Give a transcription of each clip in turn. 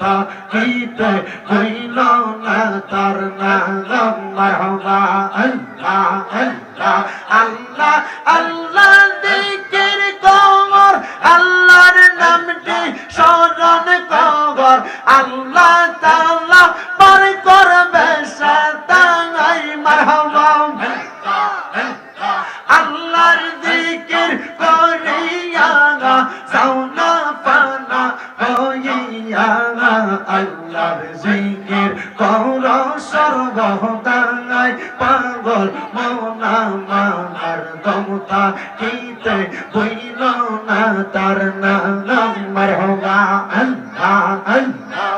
দম থাকিতে রইল না, তার নাম মারহাবা আল্লাহ আল্লাহ আল্লাহ আল্লাহ দিকের কমর আল্লাহর নামটি স্মরণ কর আল্লাহ তাআলা পার করবে শয়তানাই মারহাবা আল্লাহর জিকির করিয়া সাউনা পানা আল্লাহর জিকির কর নাই পাগল মনা মানার দমতা কিতে বইল না, তার নাম মারহবা আল্লাহ আল্লাহ।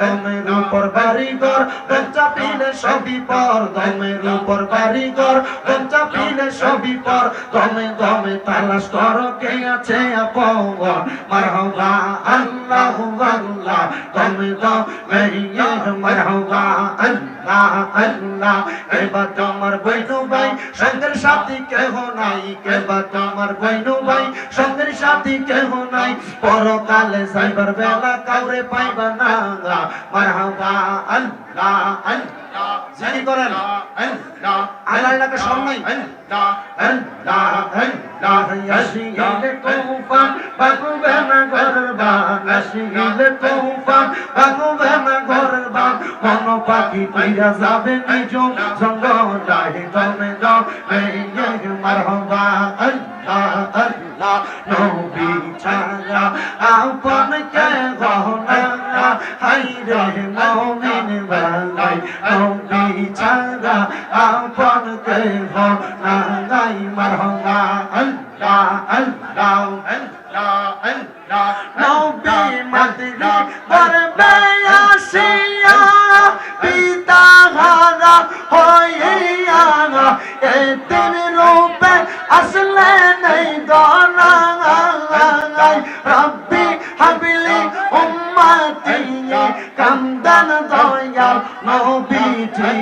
বাড়িঘর দমচা পিলে সবই পর, দমের উপর কারিগর দমচা পিলে সবই পর, দমে দমে তালাশ কর, কে আছে আপন? মারহবা, আল্লাহু আল্লাহ, দমে দমে মারহবা, আল্লাহ। আল্লাহ এবার তোমার বৈনু ভাই সঙ্গের সাথী কেহ নাই কেবা তোমার বৈনু ভাই সঙ্গের সাথী কেহ নাই। পরকালে সাইবার বেলা কাউরে পাইবা না মারহাবা আল্লাহ আল্লাহ জানি করেন। আল্লাহ আল্লাহ আল্লাহ না গরবা। না মন পাখি কইরা যাবে নিজ সঙ্গ দাহি তমে দাও এই মারহাবা। আল্লাহ আল্লাহ নবী ছাড়া আপন কে গহনা হাই রে মুমিন বালাই নবী ছাড়া আপন কে গহনা নাই মারহাবা। আল্লাহ আল্লাহ আল্লাহ আল্লাহ নবী মাতরি করবে হারা হইয়া এতিম রূপে আসলে নেই গনাই রব্বি হাবিলি উম্মতি কান্দান দয়াল নবীজি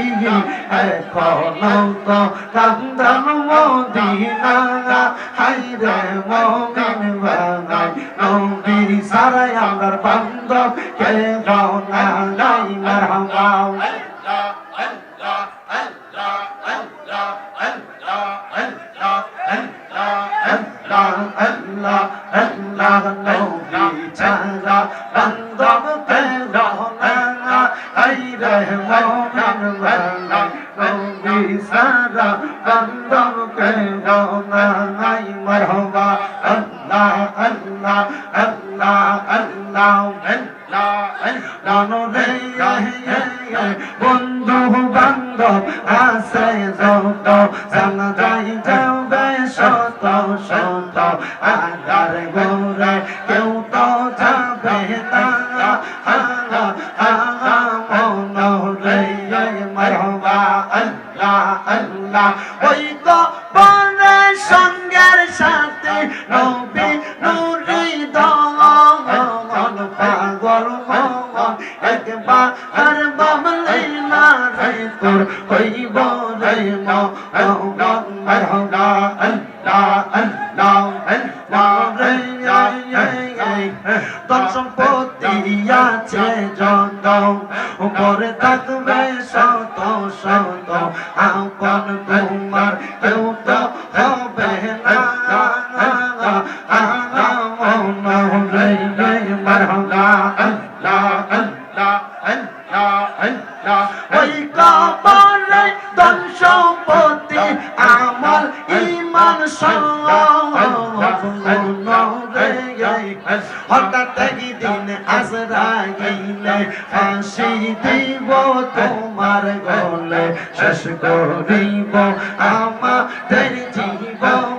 এখনও তো কান্দান মদিনা হাইরে মমিন বানাই নবী সারাই আমার বান্ধব কে গাওনা নাই মারহাবা আল্লাহ নবী ছাড়া বান্ধব কে গাওনা আই রে মমিন বানাই নবী সারা বান্ধব কে গাওনা নাই মারহাবা আল্লাহ আল্লাহ আল্লাহ আল্লাহ বন্ধু বান্ধব আছে যত জানা যাই যাবে শত না হাঙ্গা হাঙ্গা মন রে মারহবা আল্লাহ আল্লাহ ওই তো বনে সঙ্গের সাথে নবী নুরি দমন পাগল একবার আর বাবলাই না রে তোর হইব রে মন মারহবা আল্লাহ আল্লাহ আল্লাহ রে তোর সম্পত্তি আছে যত উপরে থাকবে শত শত আপন তোমার কেউ তো হবে না ওই কবরে ধন আমল ইমান সঙ্গ আজরাইলে ফাঁসি দিব তোমার গলে শেষ করিব আমাদের জীবন।